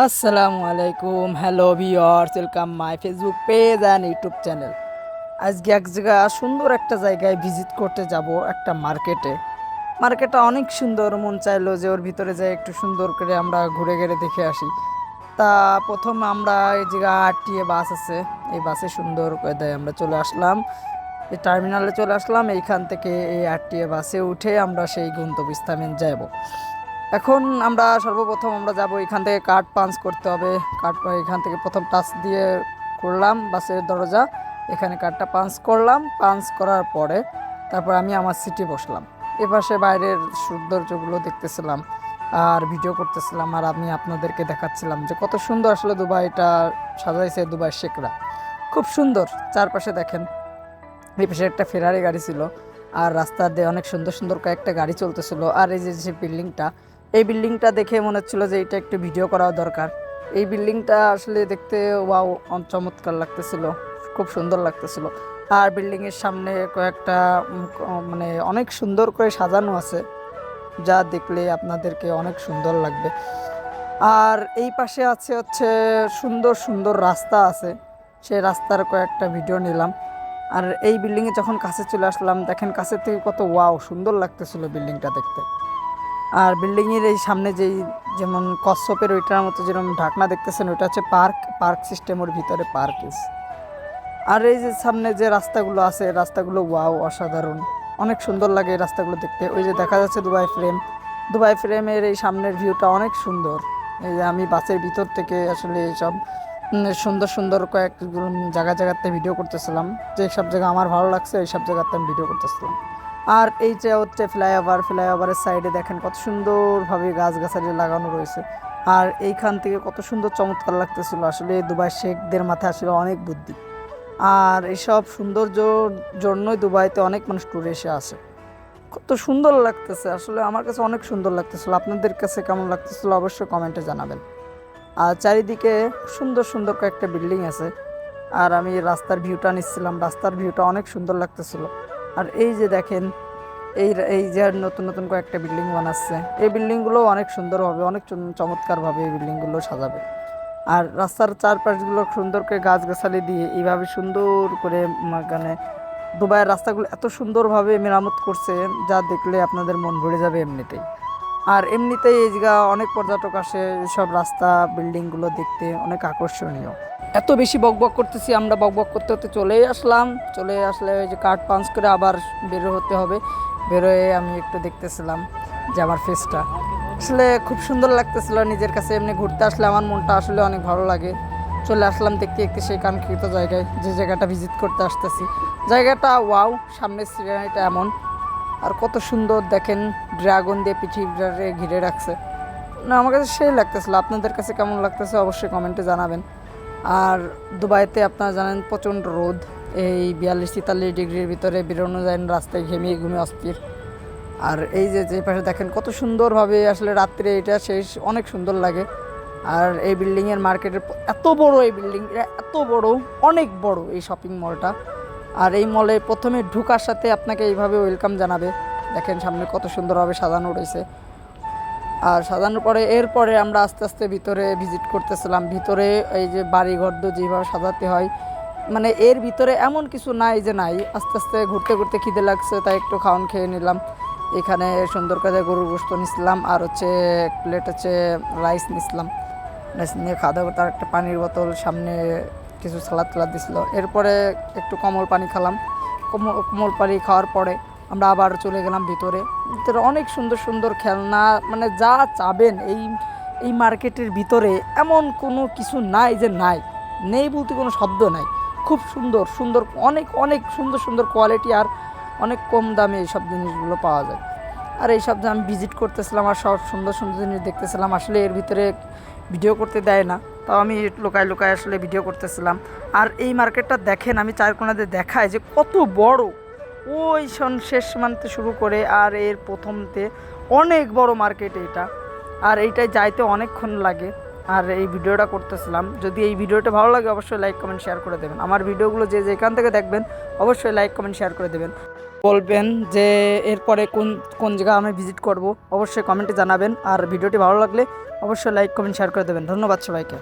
আসসালামু আলাইকুম, hello viewers welcome my Facebook page and YouTube channel. আজকে এক জায়গা সুন্দর একটা জায়গায় ভিজিট করতে যাব, একটা মার্কেটে। মার্কেটটা অনেক সুন্দর, মন চাইলো যে ওর ভিতরে যাই একটু সুন্দর করে আমরা ঘুরে ঘুরে দেখে আসি। তা প্রথম আমরা এই জায়গা আটটিয়ে বাস আছে, এই বাসে সুন্দর দেয় আমরা চলে আসলাম। এই টার্মিনালে চলে আসলাম, এইখান থেকে এই আটটিয়ে বাসে উঠে আমরা সেই গন্তব্যস্থানে যাব। এখন আমরা সর্বপ্রথম আমরা যাব এখান থেকে কার্ড পাঞ্চ করতে হবে। কার্ড এখান থেকে প্রথম টাচ দিয়ে করলাম বাসের দরজা। এখানে কার্ডটা পাঞ্চ করলাম। পাঞ্চ করার পরে তারপর আমি আমার সিটে বসলাম। এপাশে বাইরের সৌন্দর্যগুলো দেখতেছিলাম আর ভিডিও করতেছিলাম আর আমি আপনাদেরকে দেখাচ্ছিলাম যে কত সুন্দর আসলে দুবাইটা সাজাইছে দুবাই শেখরা। খুব সুন্দর। চারপাশে দেখেন এই পাশে একটা ফেরারি গাড়ি ছিল আর রাস্তা দিয়ে অনেক সুন্দর সুন্দর কয়েকটা গাড়ি চলতেছিল। আর এই যে বিল্ডিংটা এই বিল্ডিংটা দেখে মনে হচ্ছিল যে এটা একটু ভিডিও করা দরকার। এই বিল্ডিংটা আসলে দেখতে, ওয়াও, চমৎকার লাগতেছিল, খুব সুন্দর লাগতেছিল। আর বিল্ডিংয়ের সামনে কয়েকটা মানে অনেক সুন্দর করে সাজানো আছে, যা দেখলে আপনাদেরকে অনেক সুন্দর লাগবে। আর এই পাশে আছে হচ্ছে, সুন্দর সুন্দর রাস্তা আছে। সেই রাস্তার কয়েকটা ভিডিও নিলাম। আর এই বিল্ডিংয়ে যখন কাছে চলে আসলাম, দেখেন কাছে থেকে কত, ওয়াও, সুন্দর লাগতেছিল বিল্ডিংটা দেখতে। আর বিল্ডিংয়ের এই সামনে যেই যেমন কচ্ছপের ওইটার মতো যেরকম ঢাকনা দেখতেছেন, ওইটা হচ্ছে পার্ক পার্ক সিস্টেমের ভিতরে পার্ক ইস আর এই যে সামনে যে রাস্তাগুলো আছে রাস্তাগুলো ওয়াও, অসাধারণ। অনেক সুন্দর লাগে এই রাস্তাগুলো দেখতে। ওই যে দেখা যাচ্ছে দুবাই ফ্রেম। দুবাই ফ্রেমের এই সামনের ভিউটা অনেক সুন্দর। এই যে আমি বাসের ভিতর থেকে আসলে এইসব সুন্দর সুন্দর কয়েক জায়গা, জায়গাতে ভিডিও করতেছিলাম। যে সব জায়গা আমার ভালো লাগছে, এই সব জায়গাতে আমি ভিডিও করতেছিলাম। আর এই যে হচ্ছে ফ্লাইওভার, ফ্লাইওভারের সাইডে দেখেন কত সুন্দরভাবে গাছগাছালি লাগানো রয়েছে। আর এইখান থেকে কত সুন্দর চমৎকার লাগতেছিল। আসলে দুবাই শেখদের মাথায় আসলে অনেক বুদ্ধি। আর এইসব সৌন্দর্যর জন্যই দুবাইতে অনেক মানুষ ট্যুরে এসে আসে। কত সুন্দর লাগতেছে। আসলে আমার কাছে অনেক সুন্দর লাগতেছিল। আপনাদের কাছে কেমন লাগতেছিল অবশ্যই কমেন্টে জানাবেন। আর চারিদিকে সুন্দর সুন্দর কয়েকটা বিল্ডিং আছে। আর আমি রাস্তার ভিউটা নিচ্ছিলাম। রাস্তার ভিউটা অনেক সুন্দর লাগতেছিল। আর এই যে দেখেন, এই এই যে নতুন নতুন কয়েকটা বিল্ডিং বানাচ্ছে। এই বিল্ডিংগুলো অনেক সুন্দর হবে, অনেক চম- চমৎকারভাবে এই বিল্ডিংগুলো সাজাবে। আর রাস্তার চারপাশগুলো সুন্দর করে গাছগাছালি দিয়ে এইভাবে সুন্দর করে মানে দুবাইয়ের রাস্তাগুলো এত সুন্দরভাবে মেরামত করছে, যা দেখলে আপনাদের মন ভরে যাবে এমনিতেই। আর এমনিতেই এই জায়গা অনেক পর্যটক আসে সব রাস্তা, বিল্ডিংগুলো দেখতে অনেক আকর্ষণীয়। এত বেশি বকবক করতেছি, আমরা বকবক করতে করতে চলেই আসলাম। চলে আসলে ওই যে কার্ড পাঞ্চ করে আবার বের হতে হবে। বেরোয় আমি একটু দেখতেছিলাম যে আমার ফেসটা আসলে খুব সুন্দর লাগতেছিল নিজের কাছে এমনি ঘুরতে আসলে আমার মনটা আসলে অনেক ভালো লাগে। চলে আসলাম দেখতে দেখতে সেই কাঙ্ক্ষিত জায়গায়, যে জায়গাটা ভিজিট করতে আসতেছি। জায়গাটা ওয়াও সামনের সিনারিটা এমন। আর কত সুন্দর দেখেন ড্রাগন দিয়ে পৃথিবীটারে ঘিরে রাখছে। না, আমার কাছে সেই লাগতেছিল। আপনাদের কাছে কেমন লাগতেছে অবশ্যই কমেন্টে জানাবেন। আর দুবাইতে আপনারা জানেন প্রচণ্ড রোদ। এই বিয়াল্লিশ তেতাল্লিশ ডিগ্রির ভিতরে বেরোনো যায় রাস্তায় ঘেমিয়ে ঘুমিয়ে অস্থির। আর এই যে যে পাশে দেখেন কত সুন্দরভাবে আসলে রাত্রে এটা শেষ, অনেক সুন্দর লাগে। আর এই বিল্ডিংয়ের মার্কেটের এত বড় এই বিল্ডিং এত বড়, অনেক বড় এই শপিং মলটা। আর এই মলে প্রথমে ঢুকার সাথে আপনাকে এইভাবে ওয়েলকাম জানাবে। দেখেন সামনে কত সুন্দরভাবে সাজানো রয়েছে। আর সাজানোর পরে এরপরে আমরা আস্তে আস্তে ভিতরে ভিজিট করতেছিলাম। ভিতরে এই যে বাড়ি ঘর যেভাবে সাজাতে হয় মানে এর ভিতরে এমন কিছু নাই যে নাই। আস্তে আস্তে ঘুরতে ঘুরতে খিদে লাগছে, তাই একটু খাওয়ান খেয়ে নিলাম। এখানে সুন্দর করে গরুর গোস্ত নিছিলাম আর হচ্ছে এক প্লেট হচ্ছে রাইস নিছিলাম। রাইস নিয়ে খাওয়া দাওয়া তার একটা পানির বোতল, সামনে কিছু সালাদ টালাদ দিছিল। এরপরে একটু কমল পানি খেলাম। কমল, কোমল পানি খাওয়ার পরে আমরা আবার চলে গেলাম ভিতরে। ভিতরে অনেক সুন্দর সুন্দর খেলনা মানে যা চাবেন এই এই মার্কেটের ভিতরে এমন কোনো কিছু নাই যে নাই। নেই বলতে কোনো শব্দ নাই। খুব সুন্দর সুন্দর, অনেক অনেক সুন্দর সুন্দর কোয়ালিটি আর অনেক কম দামে এইসব জিনিসগুলো পাওয়া যায়। আর এইসব যে আমি ভিজিট করতেছিলাম আর সব সুন্দর সুন্দর জিনিস দেখতেছিলাম, আসলে এর ভিতরে ভিডিও করতে দেয় না। তাও আমি লোকায় লোকায় আসলে ভিডিও করতেছিলাম। আর এই মার্কেটটা দেখেন, আমি চার কোনাতে দেখায় যে কত বড়। ওই শন, শেষ মানতে শুরু করে আর এর প্রথমতে অনেক বড় মার্কেট এটা। আর এইটায় যাইতে অনেকক্ষণ লাগে। আর এই ভিডিওটা করতেছিলাম। যদি এই ভিডিওটা ভালো লাগে, অবশ্যই লাইক কমেন্ট শেয়ার করে দেবেন। আমার ভিডিওগুলো যে যেখান থেকে দেখবেন, অবশ্যই লাইক কমেন্ট শেয়ার করে দেবেন। বলবেন যে এরপরে কোন কোন জায়গা আমি ভিজিট করব, অবশ্যই কমেন্টে জানাবেন। আর ভিডিওটি ভালো লাগলে, অবশ্যই লাইক কমেন্ট শেয়ার করে দেবেন। ধন্যবাদ সবাইকে।